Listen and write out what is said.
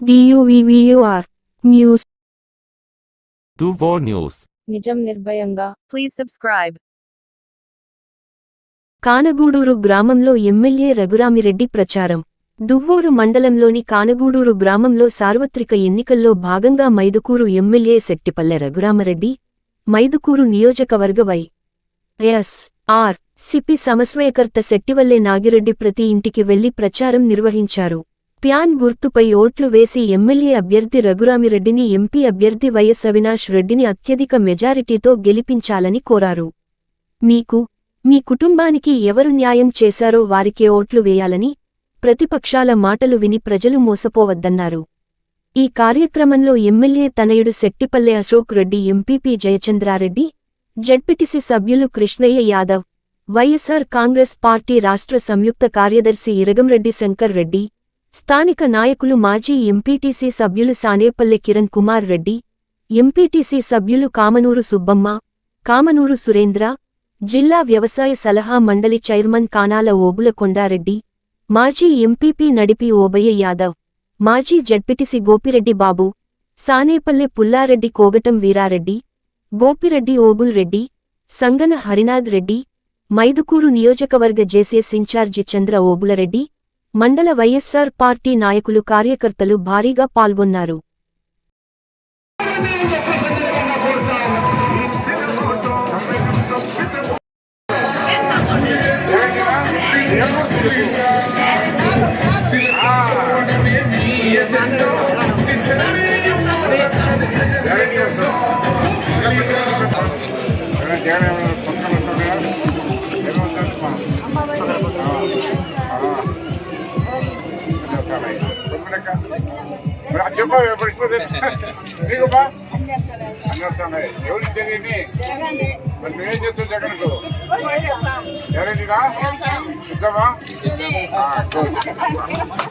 డియువివియుఆర్ news Tuvo News. నిజం నిర్భయంగా. Please subscribe. కానగూడూరు గ్రామంలో ఎమ్మెల్యే రఘురామిరెడ్డి ప్రచారం. దువ్వూరు మండలంలోని కానగూడూరు గ్రామంలో సార్వత్రిక ఎన్నికల్లో భాగంగా మైదుకూరు ఎమ్మెల్యే శెట్టిపల్లె రఘురామరెడ్డి మైదుకూరు నియోజకవర్గ వై ఎస్ ఆర్ సిపి సమన్వయకర్త శెట్టివల్లె నాగిరెడ్డి ప్రతి ఇంటికి వెళ్ళి ప్రచారం నిర్వహించారు. ప్యాన్ గుర్తుపై ఓట్లు వేసి ఎమ్మెల్యే అభ్యర్థి రఘురామిరెడ్డిని ఎంపీ అభ్యర్థి వైఎస్ అవినాష్ రెడ్డిని అత్యధిక మెజారిటీతో గెలిపించాలని కోరారు. మీకు మీ కుటుంబానికి ఎవరు న్యాయం చేశారో వారికే ఓట్లు వేయాలని ప్రతిపక్షాల మాటలు విని ప్రజలు మోసపోవద్దన్నారు. ఈ కార్యక్రమంలో ఎమ్మెల్యే తనయుడు శెట్టిపల్లె అశోక్ రెడ్డి ఎంపీపీ జయచంద్రారెడ్డి జడ్పిటిసి సభ్యులు కృష్ణయ్య యాదవ్ వైఎస్సార్ కాంగ్రెస్ పార్టీ రాష్ట్ర సంయుక్త కార్యదర్శి ఇరగంరెడ్డి శంకర్ రెడ్డి స్థానిక నాయకులు మాజీ ఎంపీటీసీ సభ్యులు సానేపల్లె కిరణ్ కుమార్ రెడ్డి ఎంపీటీసీ సభ్యులు కామనూరు సుబ్బమ్మ కామనూరు సురేంద్ర జిల్లా వ్యవసాయ సలహా మండలి చైర్మన్ కానాల ఓబుల కొండారెడ్డి మాజీ ఎంపీపీ నడిపి ఓబయ్య యాదవ్ మాజీ జడ్పిటిసి గోపిరెడ్డి బాబు సానేపల్లె పుల్లారెడ్డి కోగటం వీరారెడ్డి గోపిరెడ్డి ఓబుల్ రెడ్డి సంగన హరినాథ్ రెడ్డి మైదుకూరు నియోజకవర్గ జేసీఎస్ ఇన్ఛార్జి చంద్ర ఓబులరెడ్డి మండల వైఎస్సార్ పార్టీ నాయకులు కార్యకర్తలు భారీగా పాల్గొన్నారు. చెప్పా ప్రశ్న నీకుమా అన్నీ వస్తున్నాయి ఎవరు ఇచ్చేది మరి నువ్వేం చేస్తావు జగన్కు గ్యారెంటీనా సిద్ధమా ఆ, good.